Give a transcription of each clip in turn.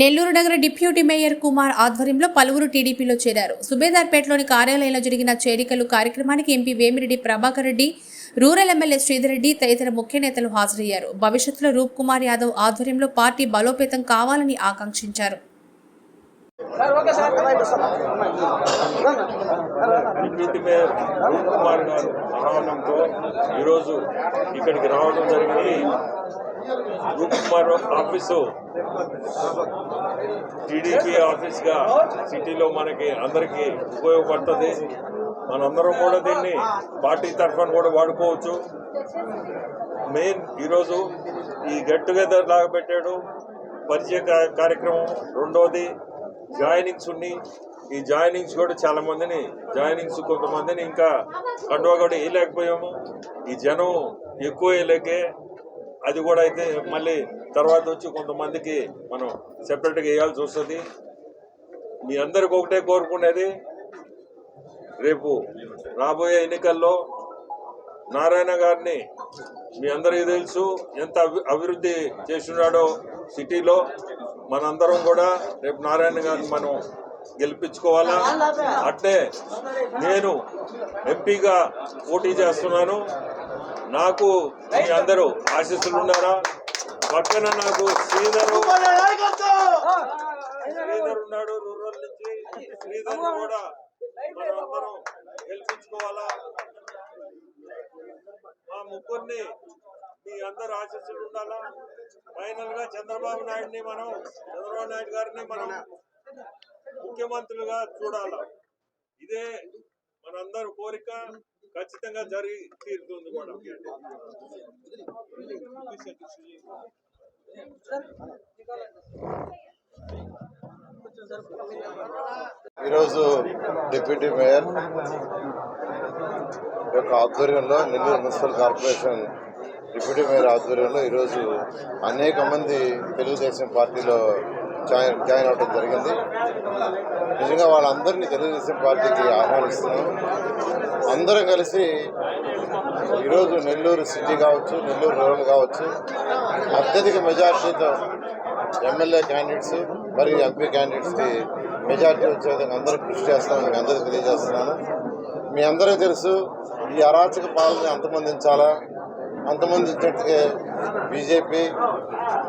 నెల్లూరు నగర deputy mayor Kumar ఆధ్వర్యంలో పలువురు టీడీపీలో చేరారు. సుబేదార్పేటలోని కార్యాలయంలో జరిగిన చేరికలు కార్యక్రమానికి MP Vemireddy Prabhakar Reddy rural MLA Sridhar Reddy తదితర ముఖ్య నేతలు హాజరయ్యారు. భవిష్యత్తులో రూప్ కుమార్ యాదవ్ ఆధ్వర్యంలో పార్టీ బలోపేతం కావాలని ఆకాంక్షించారు. డిప్యూటీ మేయర్ రూప్ కుమార్ గారు. భావనంతో ఈరోజు ఇక్కడికి రావడం జరిగింది. రూప్ కుమార్ ఆఫీసు టీడీపీ ఆఫీస్గా సిటీలో మనకి అందరికీ ఉపయోగపడుతుంది. మనందరం కూడా దీన్ని పార్టీ తరఫున కూడా వాడుకోవచ్చు. మెయిన్ ఈరోజు ఈ గెట్ టుగెదర్ లాగా పెట్టాడు. పరిచయ కార్యక్రమం రెండోది. జాయినింగ్స్ ఉన్నాయి. ఈ జాయినింగ్స్ కూడా చాలా మందిని జాయినింగ్స్ కొంతమందిని ఇంకా కండువా కూడా వేయలేకపోయాము. ఈ జనం ఎక్కువ వేయలేకే అది కూడా అయితే మళ్ళీ తర్వాత వచ్చి కొంతమందికి మనం సెపరేట్గా వేయాల్సి వస్తుంది. మీ అందరికి ఒకటే కోరుకునేది రేపు రాబోయే ఎన్నికల్లో నారాయణ గారిని మీ అందరికీ తెలుసు ఎంత అభి- అభివృద్ధి చేస్తున్నాడో సిటీలో. మనందరం కూడా రేపు నారాయణ గారిని మనం గెలిపించుకోవాలా? అట్లే నేను ఎంపీగా పోటీ చేస్తున్నాను. నాకు మీ అందరూ ఆశీస్సులు ఉన్నారా? పక్కన నాకు శ్రీధరు. శ్రీధర్ ఉన్నాడు రూరల్ నుంచి. శ్రీధర్ కూడా మనందరం అందరం గెలిపించుకోవాలా? మా ముగ్గురిని మీ అందరు ఆశీస్సులు ఉండాలా? ఫైనల్గా చంద్రబాబు నాయుడిని మనం చంద్రబాబు నాయుడు గారిని మనం ముఖ్యమంత్రులుగా చూడాల? ఇదే మనందరి కోరిక ఖచ్చితంగా జరిగి తీరుతుంది కూడా. ఈరోజు డిప్యూటీ మేయర్ యొక్క ఆధ్వర్యంలో Nellore municipal corporation deputy mayor ఆధ్వర్యంలో ఈరోజు అనేక మంది తెలుగుదేశం పార్టీలో జాయిన్ జాయిన్ అవడం జరిగింది. నిజంగా వాళ్ళందరినీ తెలుగుదేశం పార్టీకి ఆహ్వానిస్తున్నాం. అందరం కలిసి ఈరోజు నెల్లూరు సిటీ కావచ్చు నెల్లూరు రూరల్ కావచ్చు అత్యధిక మెజార్టీతో ఎమ్మెల్యే క్యాండిడేట్స్ మరియు ఎంపీ క్యాండిడేట్స్కి మెజార్టీ వచ్చే విధంగా అందరూ కృషి చేస్తామని మీ అందరికీ తెలియజేస్తున్నాను. మీ అందరూ తెలుసు ఈ అరాచక పాలన అంతమందించాలా? అంతమొందించేట్టుగా బీజేపీ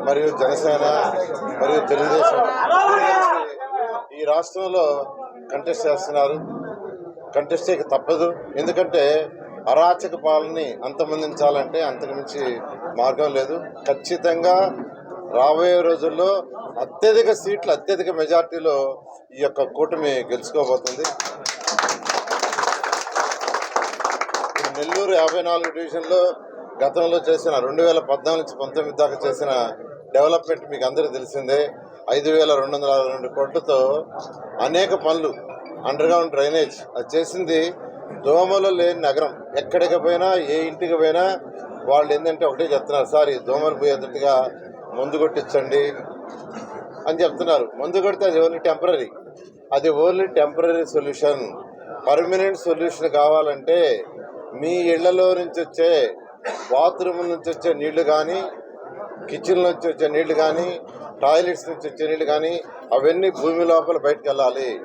మరియు జనసేన మరియు తెలుగుదేశం ఈ రాష్ట్రంలో కంటెస్ట్ చేస్తున్నారు. కంటెస్ట్ చేయక తప్పదు. ఎందుకంటే అరాచక పాలని అంతమందించాలంటే అంతకుమించి మార్గం లేదు. ఖచ్చితంగా రాబోయే రోజుల్లో అత్యధిక సీట్లు అత్యధిక మెజార్టీలో ఈ యొక్క కూటమి గెలుచుకోబోతుంది. నెల్లూరు యాభై నాలుగు డివిజన్లో గతంలో చేసిన రెండు వేల పద్నాలుగు నుంచి పంతొమ్మిది దాకా చేసిన డెవలప్మెంట్ మీకు అందరికీ తెలిసిందే. ఐదు వేల రెండు వందల అరవై రెండు కోట్లతో అనేక పనులు అండర్గ్రౌండ్ డ్రైనేజ్ అది చేసింది దోమలు లేని నగరం. ఎక్కడికి పోయినా ఏ ఇంటికి పోయినా వాళ్ళు ఏంటంటే ఒకటే చెప్తున్నారు సార్ ఈ దోమలు పోయేటట్టుగా మందు కొట్టించండి అని చెప్తున్నారు. మందు కొడితే అది ఓన్లీ టెంపరీ అది only temporary solution permanent solution కావాలంటే మీ ఇళ్ళలో నుంచి వచ్చే బాత్రూమ్ నుంచి వచ్చే నీళ్ళు కానీ కిచెన్ నుంచి వచ్చే నీళ్ళు కానీ టాయిలెట్స్ నుంచి వచ్చే నీళ్ళు కానీ అవన్నీ భూమి లోపల బయటకు వెళ్ళాలి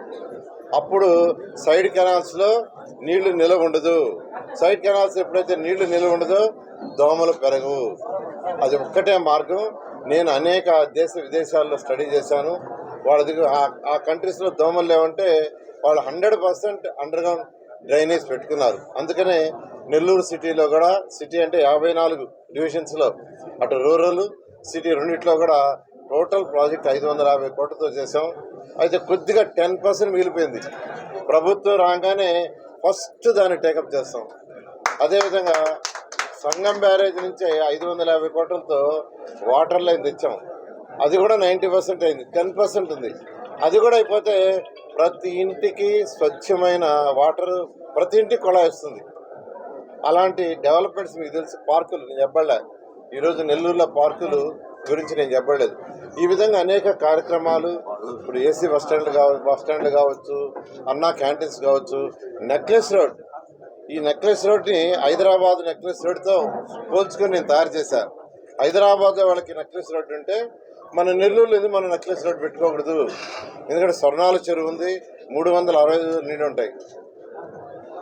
అప్పుడు సైడ్ కెనాల్స్లో నీళ్ళు నిలవ ఉండదు. సైడ్ కెనాల్స్ ఎప్పుడైతే నీళ్ళు నిలవ ఉండదో దోమలు పెరగవు. అది ఒక్కటే మార్గం. నేను అనేక దేశ విదేశాల్లో స్టడీ చేశాను. వాళ్ళ దగ్గర ఆ- కంట్రీస్లో దోమలు లేవంటే వాళ్ళు హండ్రెడ్ పర్సెంట్ అండర్గ్రౌండ్ డ్రైనేజ్ పెట్టుకున్నారు. అందుకనే నెల్లూరు సిటీలో కూడా సిటీ అంటే యాభై నాలుగు డివిజన్స్లో అటు రూరల్ సిటీ రెండిట్లో కూడా టోటల్ ప్రాజెక్ట్ ఐదు వందల యాభై కోట్లతో చేసాం అయితే కొద్దిగా టెన్ పర్సెంట్ మిగిలిపోయింది. ప్రభుత్వం రాగానే ఫస్ట్ దాన్ని టేకప్ చేస్తాం. అదేవిధంగా సంగం బ్యారేజ్ నుంచి ఐదు వందల యాభై కోట్లతో వాటర్ లైన్ తెచ్చాం. అది కూడా నైంటీ పర్సెంట్ అయింది. టెన్ పర్సెంట్ ఉంది. అది కూడా అయిపోతే ప్రతి ఇంటికి స్వచ్ఛమైన వాటర్ ప్రతి ఇంటికి కుళాయి వస్తుంది. అలాంటి డెవలప్మెంట్స్ మీకు తెలుసు పార్కులు. నేను చెప్పలే? ఈరోజు నెల్లూరులో పార్కులు గురించి నేను చెప్పలేదు. ఈ విధంగా అనేక కార్యక్రమాలు ఇప్పుడు ఏసీ బస్ స్టాండ్ కావచ్చు బస్ స్టాండ్ కావచ్చు అన్నా క్యాంటీన్స్ కావచ్చు నెక్లెస్ రోడ్. ఈ నెక్లెస్ రోడ్ని హైదరాబాద్ నెక్లెస్ రోడ్తో పోల్చుకొని నేను తయారు చేశాను హైదరాబాద్లో వాళ్ళకి నెక్లెస్ రోడ్డు ఉంటే మన నెల్లూరులో ఎందుకు మనం నెక్లెస్ రోడ్డు పెట్టుకోకూడదు? ఎందుకంటే స్వర్ణాల చెరువు ఉంది మూడు వందల అరవై ఐదు నీళ్ళు ఉంటాయి.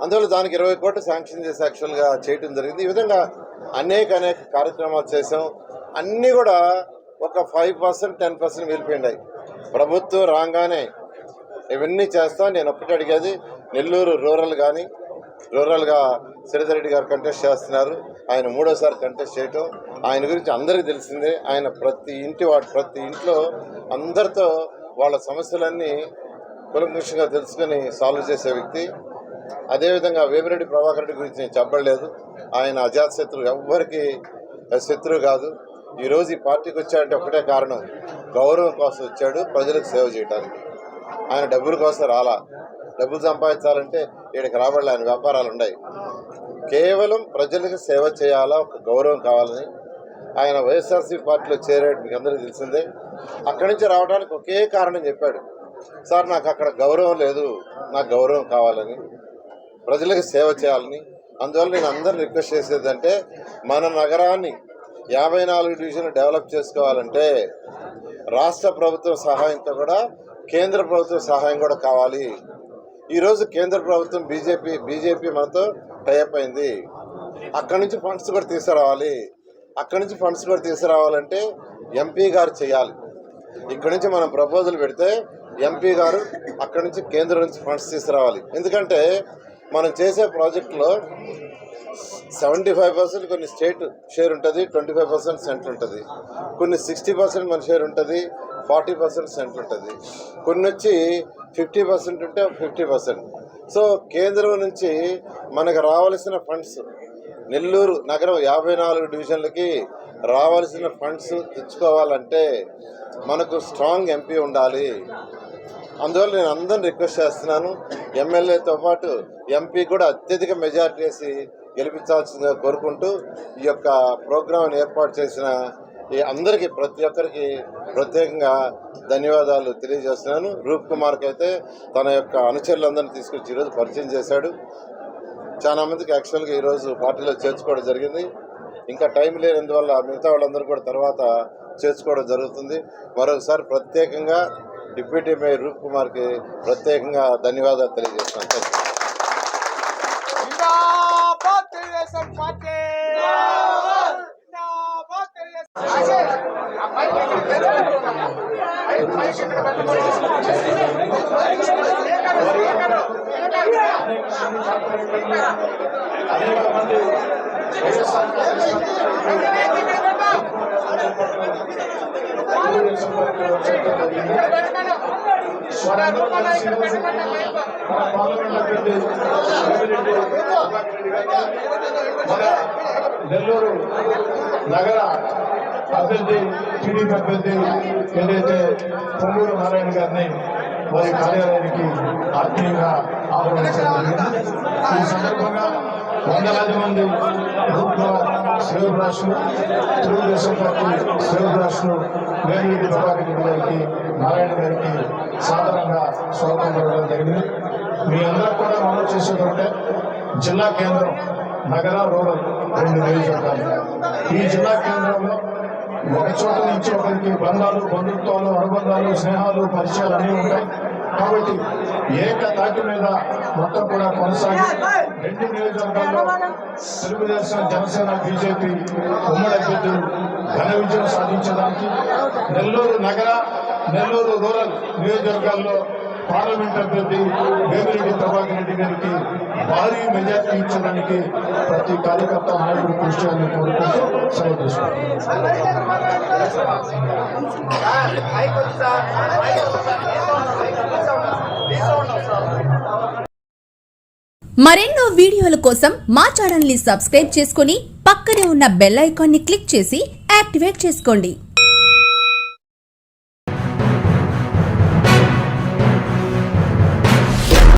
అందువల్ల దానికి ఇరవై కోట్లు శాంక్షన్ చేసి యాక్చువల్గా చేయటం జరిగింది. ఈ విధంగా అనేక అనేక కార్యక్రమాలు చేసాం అన్నీ కూడా ఒక ఫైవ్ పర్సెంట్ టెన్ పర్సెంట్ వెళ్ళిపోయినాయి ప్రభుత్వం రాగానే ఇవన్నీ చేస్తాం. నేను ఒక్కటి అడిగేది నెల్లూరు రూరల్ కానీ రూరల్గా శ్రీధర్ రెడ్డి గారు కంటెస్ట్ చేస్తున్నారు. ఆయన మూడోసారి కంటెస్ట్ చేయటం. ఆయన గురించి అందరికీ తెలిసిందే. ఆయన ప్రతి ఇంటి వాడు ప్రతి ఇంట్లో అందరితో వాళ్ళ సమస్యలన్నీ కులంకుషంగా తెలుసుకొని సాల్వ్ చేసే వ్యక్తి. అదేవిధంగా వేమిరెడ్డి ప్రభాకర్ రెడ్డి గురించి నేను చెప్పలేదు. ఆయన అజాత శత్రువు ఎవ్వరికి శత్రువు కాదు. ఈరోజు ఈ పార్టీకి వచ్చాడంటే ఒకటే కారణం. గౌరవం కోసం వచ్చాడు ప్రజలకు సేవ చేయడానికి ఆయన డబ్బుల కోసం రాలా. డబ్బులు సంపాదించాలంటే ఈయనకి రాబడలే ఆయన వ్యాపారాలు ఉన్నాయి. కేవలం ప్రజలకు సేవ చేయాలా? ఒక గౌరవం కావాలని ఆయన వైఎస్ఆర్సీ పార్టీలో చేరాడు మీకు అందరికీ తెలిసిందే. అక్కడి నుంచి రావడానికి ఒకే కారణం చెప్పాడు. సార్ నాకు అక్కడ గౌరవం లేదు నాకు గౌరవం కావాలని ప్రజలకు సేవ చేయాలని. అందువల్ల నేను అందరిని రిక్వెస్ట్ చేసేదంటే మన నగరాన్ని యాభై నాలుగు డివిజన్లు డెవలప్ చేసుకోవాలంటే రాష్ట్ర ప్రభుత్వం సహాయంతో కూడా కేంద్ర ప్రభుత్వం సహాయం కూడా కావాలి. ఈరోజు కేంద్ర ప్రభుత్వం బీజేపీ బీజేపీ మనతో టైప్ అయింది. అక్కడి నుంచి ఫండ్స్ కూడా తీసుకురావాలి. అక్కడి నుంచి ఫండ్స్ కూడా తీసుకురావాలంటే ఎంపీ గారు చేయాలి. ఇక్కడ నుంచి మనం ప్రపోజల్ పెడితే ఎంపీ గారు అక్కడి నుంచి కేంద్రం నుంచి ఫండ్స్ తీసుకురావాలి. ఎందుకంటే మనం చేసే ప్రాజెక్టులో సెవెంటీ ఫైవ్ పర్సెంట్ కొన్ని స్టేట్ షేర్ ఉంటుంది ట్వంటీ ఫైవ్ పర్సెంట్ సెంటర్ ఉంటుంది. కొన్ని సిక్స్టీ పర్సెంట్ మన షేర్ ఉంటుంది ఫార్టీ పర్సెంట్ సెంటర్ ఉంటుంది. కొన్ని వచ్చి ఫిఫ్టీ పర్సెంట్ ఉంటే ఫిఫ్టీ పర్సెంట్ సో కేంద్రం నుంచి మనకు రావాల్సిన ఫండ్స్ నెల్లూరు నగరం యాభై నాలుగు డివిజన్లకి రావాల్సిన ఫండ్స్ తెచ్చుకోవాలంటే మనకు స్ట్రాంగ్ ఎంపీ ఉండాలి. అందువల్ల నేను అందరిని రిక్వెస్ట్ చేస్తున్నాను ఎమ్మెల్యేతో పాటు ఎంపీ కూడా అత్యధిక మెజార్టీ వేసి గెలిపించాల్సిందిగా కోరుకుంటూ ఈ యొక్క ప్రోగ్రాంను ఏర్పాటు చేసిన ఈ అందరికీ ప్రతి ఒక్కరికి ప్రత్యేకంగా ధన్యవాదాలు తెలియజేస్తున్నాను. రూప్ కుమార్కి అయితే తన యొక్క అనుచరులందరినీ తీసుకొచ్చి ఈరోజు పరిచయం చేశాడు. చాలా మందికి యాక్చువల్గా ఈరోజు పార్టీలో చేర్చుకోవడం జరిగింది. ఇంకా టైం లేనందువల్ల మిగతా వాళ్ళందరూ కూడా తర్వాత చేర్చుకోవడం జరుగుతుంది. మరొకసారి ప్రత్యేకంగా డిప్యూటీ మేయర్ రూప్ కుమార్కి ప్రత్యేకంగా ధన్యవాదాలు తెలియజేస్తున్నాను. అనేక మంది కార్పొరేటర్లు అనేక మంది వైఎస్ఆర్ తెలుగుదేశం పార్టీ వచ్చేయడం జరిగింది స్వరంలో నెల్లూరు నగర అభ్యర్థి టీడీపీ అభ్యర్థి ఏదైతే పొంగూరు నారాయణ గారిని వారి కార్యాలయానికి ఆత్మీయంగా ఆహ్వానించడం ఈ సందర్భంగా వందలాది మంది ప్రభుత్వ శ్రేయభిలాషులు తెలుగుదేశం పార్టీ శ్రేయభిలాషులు వేమిరెడ్డి ప్రభాకర్ రెడ్డి గారికి నారాయణ గారికి సాధారణంగా స్వాగతం పడడం జరిగింది. మీ అందరూ కూడా మనం చేసేదంటే జిల్లా కేంద్రం నగర రూరల్ రెండు నియోజకవర్గాలు ఈ జిల్లా కేంద్రంలో ఒక చోట నుంచి ఒకరికి బంధాలు బంధుత్వాలు అనుబంధాలు స్నేహాలు పరిచయాలు అన్నీ ఉంటాయి. కాబట్టి ఏక తాటి మీద మొత్తం కూడా కొనసాగి రెండు నియోజకవర్గాల్లో తెలుగుదేశం జనసేన బీజేపీ ఉమ్మడి అభ్యర్థులు ఘన విజయం సాధించడానికి నెల్లూరు నగర నెల్లూరు రూరల్ నియోజకవర్గాల్లో పార్లమెంట్ అభ్యర్థి వేమిరెడ్డి ప్రభాకర్ రెడ్డి గారికి భారీ మెజార్టీ ఇచ్చడానికి ప్రతి కార్యకర్త నాయకుడు కృషి చేయాలని కోరుకుంటూ సెలవు మరెన్నో వీడియోల కోసం మా ఛానల్ని సబ్స్క్రైబ్ చేసుకుని పక్కనే ఉన్న బెల్ ఐకాన్ని క్లిక్ చేసి యాక్టివేట్ చేసుకోండి.